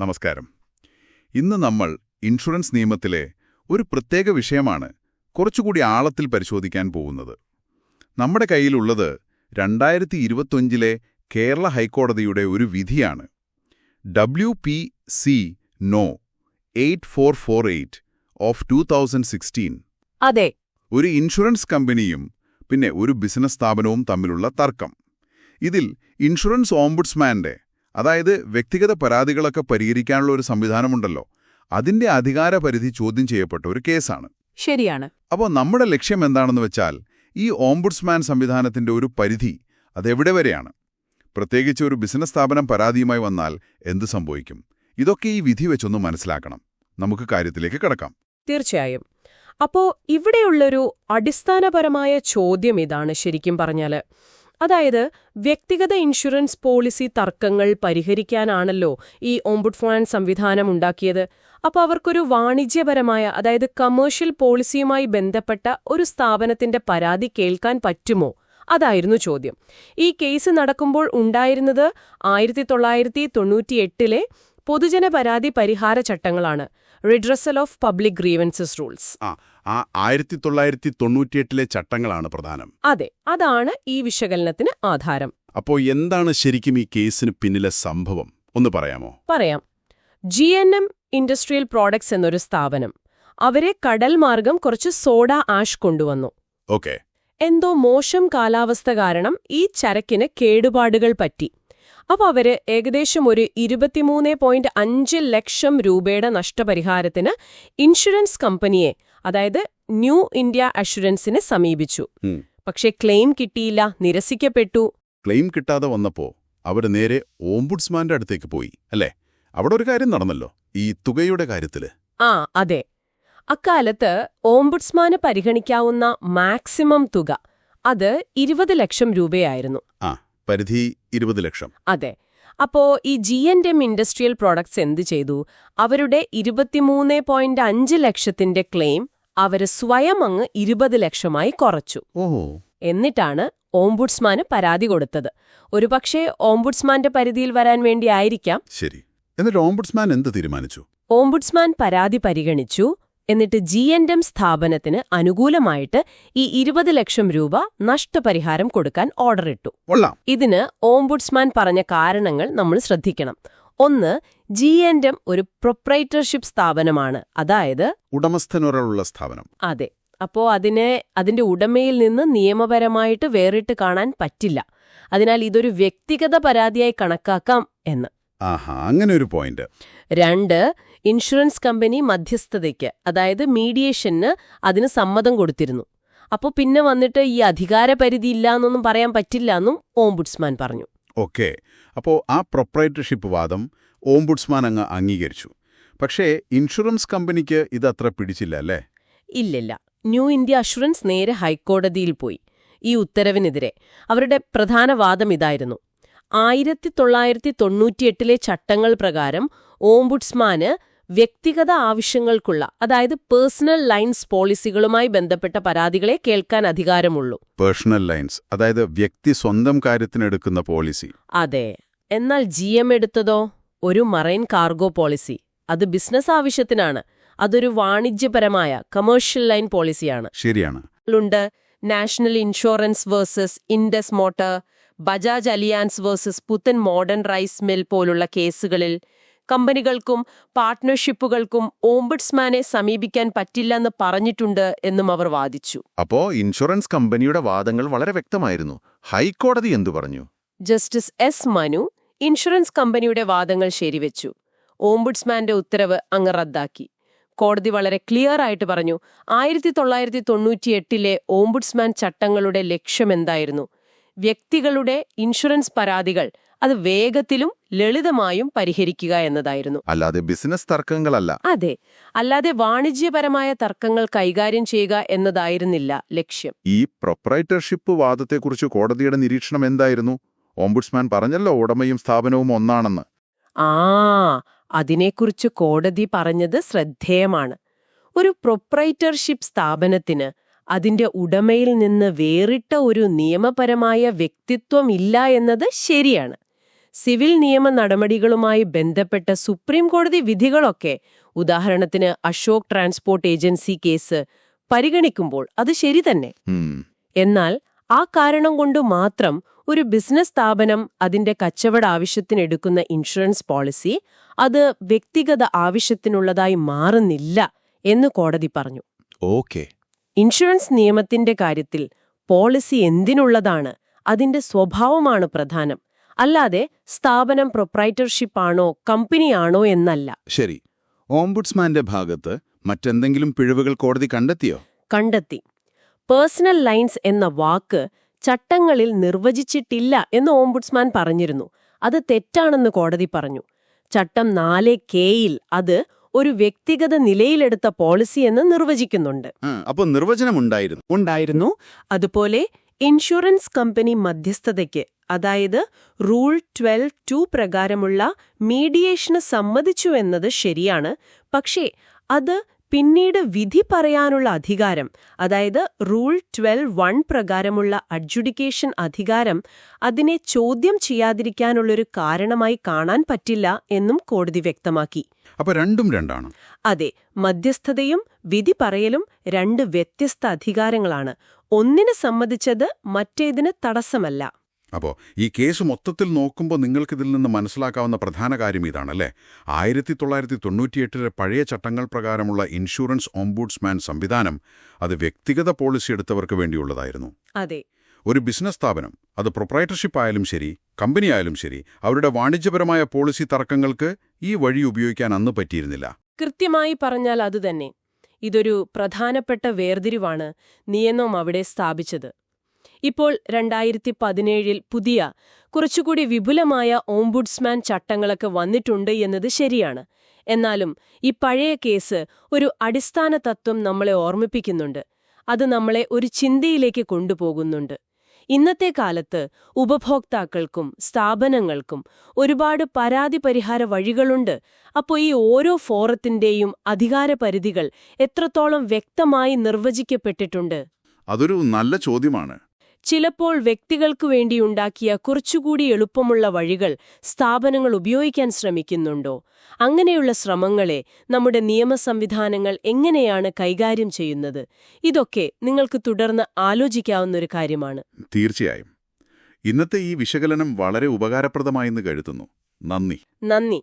നമസ്കാരം. ഇന്ന് നമ്മൾ ഇൻഷുറൻസ് നിയമത്തിലെ ഒരു പ്രത്യേക വിഷയമാണ് കുറച്ചുകൂടി ആഴത്തിൽ പരിശോധിക്കാൻ പോകുന്നത്. നമ്മുടെ കയ്യിലുള്ളത് രണ്ടായിരത്തി ഇരുപത്തൊഞ്ചിലെ കേരള ഹൈക്കോടതിയുടെ ഒരു വിധിയാണ്. W P C no eight four four eight of two thousand sixteen. അതെ. ഒരു ഇൻഷുറൻസ് കമ്പനിയും പിന്നെ ഒരു ബിസിനസ് സ്ഥാപനവും തമ്മിലുള്ള തർക്കം. ഇതിൽ ഇൻഷുറൻസ് ഓംബുഡ്സ്മാന്റെ അതായത് വ്യക്തിഗത പരാതികളൊക്കെ പരിഹരിക്കാനുള്ള ഒരു സംവിധാനമുണ്ടല്ലോ. അതിന്റെ അധികാരപരിധി ചോദ്യം ചെയ്യപ്പെട്ട ഒരു കേസാണ്. ശരിയാണ്. അപ്പോൾ നമ്മുടെ ലക്ഷ്യം എന്താണെന്ന് വെച്ചാൽ ഈ ഓംബുഡ്സ്മാൻ സംവിധാനത്തിന്റെ ഒരു പരിധി അതെവിടെ വരെയാണ്? പ്രത്യേകിച്ച് ഒരു ബിസിനസ് സ്ഥാപനം പരാതിയുമായി വന്നാൽ എന്ത് സംഭവിക്കും? ഇതൊക്കെ ഈ വിധി വെച്ചൊന്ന് മനസ്സിലാക്കണം. നമുക്ക് കാര്യത്തിലേക്ക് കിടക്കാം. തീർച്ചയായും. അപ്പോ ഇവിടെയുള്ളൊരു അടിസ്ഥാനപരമായ ചോദ്യം ഇതാണ് ശരിക്കും പറഞ്ഞാൽ. അതായത് വ്യക്തിഗത ഇൻഷുറൻസ് പോളിസി തർക്കങ്ങൾ പരിഹരിക്കാനാണല്ലോ ഈ ഓംബുഡ്ഫാൻ സംവിധാനം ഉണ്ടാക്കിയത്. അപ്പോൾ അവർക്കൊരു വാണിജ്യപരമായ അതായത് കമേഴ്ഷ്യൽ പോളിസിയുമായി ബന്ധപ്പെട്ട ഒരു സ്ഥാപനത്തിന്റെ പരാതി കേൾക്കാൻ പറ്റുമോ? അതായിരുന്നു ചോദ്യം. ഈ കേസ് നടക്കുമ്പോൾ ഉണ്ടായിരുന്നത് ആയിരത്തി തൊള്ളായിരത്തി തൊണ്ണൂറ്റിയെട്ടിലെ പൊതുജന പരാതി പരിഹാര ചട്ടങ്ങളാണ്. Redressal of public grievances rules ആ ആയിരത്തി തൊള്ളായിരത്തി തൊണ്ണൂറ്റിയെട്ടിലെ ചട്ടങ്ങളാണ് പ്രധാനം. അതെ അതാണ് ഈ വിശകലനത്തിന് ആധാരം. അപ്പോ എന്താണ് ശരിക്കും ഈ കേസിന് പിന്നിലെ സംഭവം? ഒന്ന് പറയാമോ? പറയാം. G N M industrial products എന്നൊരു സ്ഥാപനം അവരെ കടൽ മാർഗം കുറച്ച് സോഡ ആഷ് കൊണ്ടുവന്നു. ഓക്കെ. എന്തോ മോശം കാലാവസ്ഥ കാരണം ഈ ചരക്കിന് കേടുപാടുകൾ പറ്റി. അപ്പോൾ അവർ ഏകദേശം ഒരു ഇരുപത്തിമൂന്ന് പോയിന്റ് അഞ്ച് ലക്ഷം രൂപയുടെ നഷ്ടപരിഹാരത്തിന് ഇൻഷുറൻസ് കമ്പനിയെ അതായത് ന്യൂ ഇന്ത്യ അഷുറൻസിനെ സമീപിച്ചു. പക്ഷെ ക്ലെയിം കിട്ടിയില്ല നിരസിക്കപ്പെട്ടു. ക്ലെയിം കിട്ടാതെ വന്നപ്പോ അവർ നേരെ ഓംബുഡ്സ്മാന്റെ അടുത്തേക്ക് പോയി അല്ലേ? അവിടെ ഒരു കാര്യം നടന്നല്ലോ ഈ തുകയുടെ കാര്യത്തിൽ. ആ അതെ. അക്കാലത്ത് ഓംബുഡ്സ്മാന് പരിഗണിക്കാവുന്ന മാക്സിമം തുക അത് ഇരുപത് ലക്ഷം രൂപയായിരുന്നു. ആ പരിധി ഇരുപത് ലക്ഷം. അതെ. അപ്പോ ഈ G N M industrial products എന്ത് ചെയ്തു? അവരുടെ ഇരുപത്തിമൂന്ന് പോയിന്റ് അഞ്ച് ലക്ഷത്തിന്റെ ക്ലെയിം അവർ സ്വയം അങ്ങ് ഇരുപത് ലക്ഷമായി കുറച്ചു. എന്നിട്ടാണ് ഓംബുഡ്സ്മാന് പരാതി കൊടുത്തത്. ഒരുപക്ഷേ ഓംബുഡ്സ്മാന്റെ പരിധിയിൽ വരാൻ വേണ്ടിയായിരിക്കാം ശരി. എന്നിട്ട് ഓംബുഡ്സ്മാൻ എന്ത് തീരുമാനിച്ചു? ഓംബുഡ്സ്മാൻ പരാതി പരിഗണിച്ചു. എന്നിട്ട് ജി എൻ എം സ്ഥാപനത്തിന് അനുകൂലമായിട്ട് ഈ ഇരുപത് ലക്ഷം രൂപ നഷ്ടപരിഹാരം കൊടുക്കാൻ ഓർഡറിട്ടു കൊള്ളാം. ഇതിന് ഓംബുഡ്സ്മാൻ പറഞ്ഞ കാരണങ്ങൾ നമ്മൾ ശ്രദ്ധിക്കണം. ഒന്ന് ജി എൻ എം ഒരു പ്രൊപ്രൈറ്റർഷിപ്പ് സ്ഥാപനമാണ്. അതായത് ഉടമസ്ഥനൊരാളുള്ള സ്ഥാപനം. അതെ. അപ്പോ അതിനെ അതിന്റെ ഉടമയിൽ നിന്ന് നിയമപരമായിട്ട് വേറിട്ട് കാണാൻ പറ്റില്ല. അതിനാൽ ഇതൊരു വ്യക്തിഗത പരാതിയായി കണക്കാക്കാം എന്ന്. ആഹാ അങ്ങനെ ഒരു പോയിന്റ് രണ്ട് ഇൻഷുറൻസ് കമ്പനി മധ്യസ്ഥതയ്ക്ക് അതായത് മീഡിയേഷന് അതിന് സമ്മതം കൊടുത്തിരുന്നു. അപ്പോൾ പിന്നെ വന്നിട്ട് ഈ അധികാര അധികാരപരിധി ഇല്ലാന്നൊന്നും പറയാൻ പറ്റില്ല എന്നും ഓംബുഡ്സ്മാൻ പറഞ്ഞു. ഓക്കെ. അപ്പോൾ ആ പ്രൊപ്പറേറ്റർഷിപ്പ് വാദം ഓംബുഡ്സ്മാൻ അങ്ങ് അംഗീകരിച്ചു. പക്ഷേ ഇൻഷുറൻസ് കമ്പനിക്ക് ഇത് അത്ര പിടിച്ചില്ല അല്ലേ? ഇല്ലില്ല. ന്യൂ ഇന്ത്യ അഷുറൻസ് നേരെ ഹൈക്കോടതിയിൽ പോയി. ഈ ഉത്തരവിനെതിരെ അവരുടെ പ്രധാന വാദം ഇതായിരുന്നു. ആയിരത്തി തൊള്ളായിരത്തി തൊണ്ണൂറ്റിയെട്ടിലെ ചട്ടങ്ങൾ പ്രകാരം ഓംബുഡ്സ്മാന് വ്യക്തിഗത ആവശ്യങ്ങൾക്കുള്ള അതായത് പേഴ്സണൽ ലൈൻസ് പോളിസികളുമായി ബന്ധപ്പെട്ട പരാതികളെ കേൾക്കാൻ അധികാരമുള്ളൂ. പേഴ്സണൽ ലൈൻസ് അതായത് വ്യക്തി സ്വന്തം കാര്യത്തിനെടുക്കുന്ന പോളിസി. അതെ. എന്നാൽ ജി എം എടുത്തതോ? ഒരു മറൈൻ കാർഗോ പോളിസി. അത് ബിസിനസ് ആവശ്യത്തിനാണ്. അതൊരു വാണിജ്യപരമായ കമേഴ്ഷ്യൽ ലൈൻ പോളിസിയാണ്. ശരിയാണ്. ുണ്ട് national insurance versus Indus motor Bajaj Allianz versus Puthan modern rice mill പോലുള്ള കേസുകളിൽ കമ്പനികൾക്കും പാർട്ട്ണർഷിപ്പുകൾക്കും ഓംബുഡ്സ്മാനെ സമീപിക്കാൻ പറ്റില്ല എന്ന് പറഞ്ഞിട്ടുണ്ട് എന്നും അവർ വാദിച്ചു. അപ്പോ ഇൻഷുറൻസ് കമ്പനിയുടെ വാദങ്ങൾ വളരെ വ്യക്തമായിരുന്നു. ഹൈക്കോടതി എന്തു പറഞ്ഞു? ജസ്റ്റിസ് എസ് മനു ഇൻഷുറൻസ് കമ്പനിയുടെ വാദങ്ങൾ ശരിവെച്ചു. ഓംബുഡ്സ്മാന്റെ ഉത്തരവ് അങ്ങ് റദ്ദാക്കി. കോടതി വളരെ ക്ലിയർ ആയിട്ട് പറഞ്ഞു ആയിരത്തി തൊള്ളായിരത്തി തൊണ്ണൂറ്റി എട്ടിലെ ഓംബുഡ്സ്മാൻ ചട്ടങ്ങളുടെ ലക്ഷ്യമെന്തായിരുന്നു? വ്യക്തികളുടെ ഇൻഷുറൻസ് പരാതികൾ അത് വേഗത്തിലും ലളിതമായും പരിഹരിക്കുക എന്നതായിരുന്നു. അല്ലാതെ ബിസിനസ് തർക്കങ്ങളല്ല. അതെ. അല്ലാതെ വാണിജ്യപരമായ തർക്കങ്ങൾ കൈകാര്യം ചെയ്യുക എന്നതായിരുന്നില്ല ലക്ഷ്യം. ഈ പ്രൊപ്പറൈറ്റർഷിപ്പ് വാദത്തെക്കുറിച്ച് കോടതിയുടെ നിരീക്ഷണം എന്തായിരുന്നു? ഓംബുഡ്സ്മാൻ പറഞ്ഞല്ലോ ഉടമയും സ്ഥാപനവും ഒന്നാണെന്ന്. ആ അതിനെക്കുറിച്ച് കോടതി പറഞ്ഞത് ശ്രദ്ധേയമാണ്. ഒരു പ്രൊപ്രൈറ്റർഷിപ്പ് സ്ഥാപനത്തിന് അതിന്റെ ഉടമയിൽ നിന്ന് വേറിട്ട ഒരു നിയമപരമായ വ്യക്തിത്വം ഇല്ല എന്നത് ശരിയാണ്. സിവിൽ നിയമ നടപടികളുമായി ബന്ധപ്പെട്ട സുപ്രീം കോടതി വിധികളൊക്കെ ഉദാഹരണത്തിന് അശോക് ട്രാൻസ്പോർട്ട് ഏജൻസി കേസ് പരിഗണിക്കുമ്പോൾ അത് ശരി തന്നെ. എന്നാൽ ആ കാരണം കൊണ്ട് മാത്രം ഒരു ബിസിനസ് സ്ഥാപനം അതിന്റെ കച്ചവട ആവശ്യത്തിനെടുക്കുന്ന ഇൻഷുറൻസ് പോളിസി അത് വ്യക്തിഗത ആവശ്യത്തിനുള്ളതായി മാറുന്നില്ല എന്ന് കോടതി പറഞ്ഞു. ഓക്കെ. ഇൻഷുറൻസ് നിയമത്തിന്റെ കാര്യത്തിൽ പോളിസി എന്തിനുള്ളതാണ് അതിന്റെ സ്വഭാവമാണ് പ്രധാനം. അല്ലാതെ സ്ഥാപനം പ്രൊപ്രൈറ്റർഷിപ്പാണോ കമ്പനിയാണോ എന്നല്ല. ശരി. ഓംബുഡ്സ്മാന്റെ ഭാഗത്ത് മറ്റെന്തെങ്കിലും പിഴവുകൾ കോടതി കണ്ടെത്തിയോ? കണ്ടെത്തി. പേഴ്സണൽ ലൈൻസ് എന്ന വാക്ക് ചട്ടങ്ങളിൽ നിർവചിച്ചിട്ടില്ല എന്ന് ഓംബുഡ്സ്മാൻ പറഞ്ഞിരുന്നു. അത് തെറ്റാണെന്ന് കോടതി പറഞ്ഞു. ചട്ടം നാല് കെയിൽ അത് ഒരു വ്യക്തിഗത നിലയിലെടുത്ത പോളിസി എന്ന് നിർവചിക്കുന്നുണ്ട്. അപ്പോൾ നിർവചനമുണ്ടായിരുന്നു ഉണ്ടായിരുന്നു. അതുപോലെ ഇൻഷുറൻസ് കമ്പനി മധ്യസ്ഥതയ്ക്ക് അതായത് റൂൾ ട്വൽവ് ടു പ്രകാരമുള്ള മീഡിയേഷന് സമ്മതിച്ചു എന്നത് ശരിയാണ്. പക്ഷേ അത് പിന്നീട് വിധി പറയാനുള്ള അധികാരം അതായത് റൂൾ ട്വൽവ് വൺ പ്രകാരമുള്ള അഡ്ജുഡിക്കേഷൻ അധികാരം അതിനെ ചോദ്യം ചെയ്യാതിരിക്കാനുള്ളൊരു കാരണമായി കാണാൻ പറ്റില്ല എന്നും കോടതി വ്യക്തമാക്കി. അപ്പൊ രണ്ടും രണ്ടാണ്. അതെ മധ്യസ്ഥതയും വിധി പറയലും രണ്ട് വ്യത്യസ്ത അധികാരങ്ങളാണ്. ഒന്നിന് സമ്മതിച്ചത് മറ്റേതിന് തടസ്സമല്ല. അപ്പോൾ ഈ കേസ് മൊത്തത്തിൽ നോക്കുമ്പോൾ നിങ്ങൾക്കിതിൽ നിന്ന് മനസ്സിലാക്കാവുന്ന പ്രധാന കാര്യം ഇതാണല്ലേ? ആയിരത്തി തൊള്ളായിരത്തി തൊണ്ണൂറ്റിയെട്ടിലെ പഴയ ചട്ടങ്ങൾ പ്രകാരമുള്ള ഇൻഷുറൻസ് ഓംബുഡ്സ്മാൻ സംവിധാനം അത് വ്യക്തിഗത പോളിസി എടുത്തവർക്ക് വേണ്ടിയുള്ളതായിരുന്നു. അതെ. ഒരു ബിസിനസ് സ്ഥാപനം അത് പ്രൊപ്രൈറ്റർഷിപ്പ് ആയാലും ശരി കമ്പനി ആയാലും ശരി അവരുടെ വാണിജ്യപരമായ പോളിസി തർക്കങ്ങൾക്ക് ഈ വഴി ഉപയോഗിക്കാൻ അന്ന് പറ്റിയിരുന്നില്ല. കൃത്യമായി പറഞ്ഞാൽ അതുതന്നെ ഇതൊരു പ്രധാനപ്പെട്ട വേർതിരിവാണ് നിയമം അവിടെ സ്ഥാപിച്ചത്. ഇപ്പോൾ രണ്ടായിരത്തി പതിനേഴിൽ പുതിയ കുറച്ചുകൂടി വിപുലമായ ഓംബുഡ്സ്മാൻ ചട്ടങ്ങളൊക്കെ വന്നിട്ടുണ്ട് എന്നത് ശരിയാണ്. എന്നാലും ഈ പഴയ കേസ് ഒരു അടിസ്ഥാന തത്വം നമ്മളെ ഓർമ്മിപ്പിക്കുന്നുണ്ട്. അത് നമ്മളെ ഒരു ചിന്തയിലേക്ക് കൊണ്ടുപോകുന്നുണ്ട്. ഇന്നത്തെ കാലത്ത് ഉപഭോക്താക്കൾക്കും സ്ഥാപനങ്ങൾക്കും ഒരുപാട് പരാതി പരിഹാര വഴികളുണ്ട്. അപ്പോൾ ഈ ഓരോ ഫോറത്തിന്റെയും അധികാരപരിധികൾ എത്രത്തോളം വ്യക്തമായി നിർവചിക്കപ്പെട്ടിട്ടുണ്ട്? അതൊരു നല്ല ചോദ്യമാണ്. ചിലപ്പോൾ വ്യക്തികൾക്കു വേണ്ടിയുണ്ടാക്കിയ കുറച്ചുകൂടി എളുപ്പമുള്ള വഴികൾ സ്ഥാപനങ്ങൾ ഉപയോഗിക്കാൻ ശ്രമിക്കുന്നുണ്ടോ? അങ്ങനെയുള്ള ശ്രമങ്ങളെ നമ്മുടെ നിയമ സംവിധാനങ്ങൾ എങ്ങനെയാണ് കൈകാര്യം ചെയ്യുന്നത്? ഇതൊക്കെ നിങ്ങൾക്ക് തുടർന്ന് ആലോചിക്കാവുന്നൊരു കാര്യമാണ്. തീർച്ചയായും. ഇന്നത്തെ ഈ വിശകലനം വളരെ ഉപകാരപ്രദമായെന്ന് കരുതുന്നു. നന്ദി. നന്ദി.